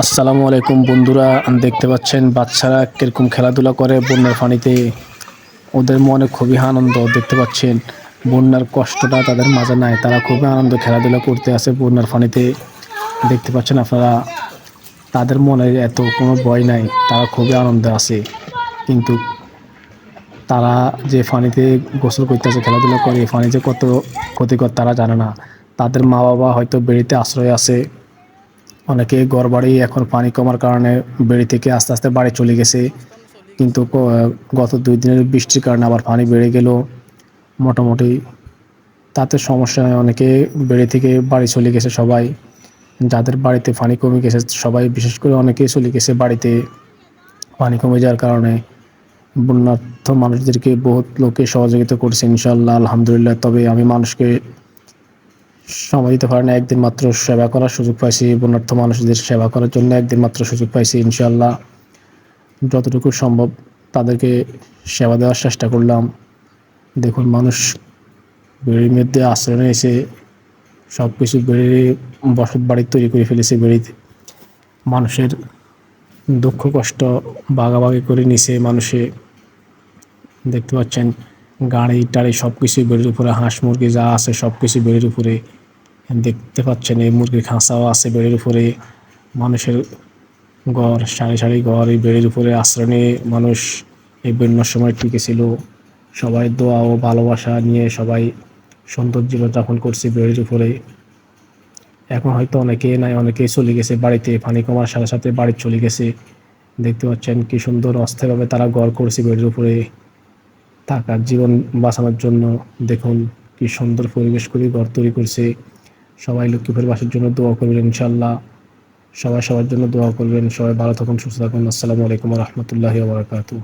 আসসালামু আলাইকুম বন্ধুরা দেখতে পাচ্ছেন বাচ্চারা কীরকম খেলাধুলা করে বন্যার পানিতে। ওদের মনে খুবই আনন্দ দেখতে পাচ্ছেন। বন্যার কষ্টটা তাদের মাঝে নাই, তারা খুবই আনন্দ খেলাধুলা করতে আসে বন্যার পানিতে। দেখতে পাচ্ছেন আপনারা, তাদের মনে এত কোনো ভয় নাই, তারা খুবই আনন্দে আছে কিন্তু তারা যে পানিতে গোসল করতেছে খেলাধুলা করে, এই পানি কত ক্ষতিকর তারা জানে না। তাদের মা বাবা হয়তো বেড়িতে আশ্রয় আছে। অনেকে ঘর বাড়ি এখন পানি কমার কারণে বেড়ি থেকে আস্তে আস্তে বাড়ি চলে গেছে। কিন্তু গত দুই দিনের বৃষ্টির কারণে আবার পানি বেড়ে গেল। মোটামুটি তাতে সমস্যা অনেকে বেড়ে থেকে বাড়ি চলে গেছে সবাই। যাদের বাড়িতে পানি কমে গেছে সবাই বিশেষ করে অনেকেই চলে গেছে বাড়িতে পানি কমে যাওয়ার কারণে। বন্যার্থ মানুষদেরকে বহুত লোকে সহযোগিতা করছে ইনশাল্লাহ আলহামদুলিল্লাহ। তবে আমি মানুষকে সময় দিতে পারে না, একদিন মাত্র সেবা করার সুযোগ পাইছি, বন্যার্থ মানুষদের সেবা করার জন্য একদিন মাত্র সুযোগ পাইছি ইনশাল্লাহ যতটুকু সম্ভব তাদেরকে সেবা দেওয়ার চেষ্টা করলাম। দেখুন, মানুষ বেড়ির মধ্যে আশ্রয় নিয়েছে সব কিছু বেড়ে বসত বাড়ি তৈরি করে ফেলেছে বেড়িতে মানুষের দুঃখ, কষ্ট বাগাবাগি করে নিছে মানুষে। দেখতে পাচ্ছেন, গাড়ি, টাড়ি সব কিছুই বেড়ির উপরে, হাঁস, মুরগি যা আছে সব কিছু বেড়ির উপরে। দেখতে পাচ্ছেন এই মুরগির খাঁচাও আছে বেড়ির উপরে। মানুষের ঘর, সারি সারি ঘর, এই বেড়ির উপরে আশ্রয় নিয়ে মানুষ এই বন্যার সময় টিকে ছিল সবাই দোয়া ও ভালোবাসা নিয়ে সবাই সুন্দর জীবনযাপন করছে বেড়ির উপরে। এখন হয়তো অনেকে নাই, অনেকেই চলে গেছে বাড়িতে, পানি কমার সাথে সাথে বাড়ি চলে গেছে। দেখতে পাচ্ছেন কি সুন্দর অস্থায়ীভাবে তারা ঘর করছে বেড়ির উপরে। থাকার জীবন বাঁচানোর জন্য দেখুন কি সুন্দর পরিবেশ করে ঘর তৈরি করছে। সবাই লক্ষ্মীপুরের বাসার জন্য দোয়া করবেন ইনশাল্লাহ সবাই সবার জন্য দোয়া করবেন, সবাই ভালো থাকুন, সুস্থ থাকুন। আসসালামু আলাইকুম রহমতুল্লাহ বারকাতু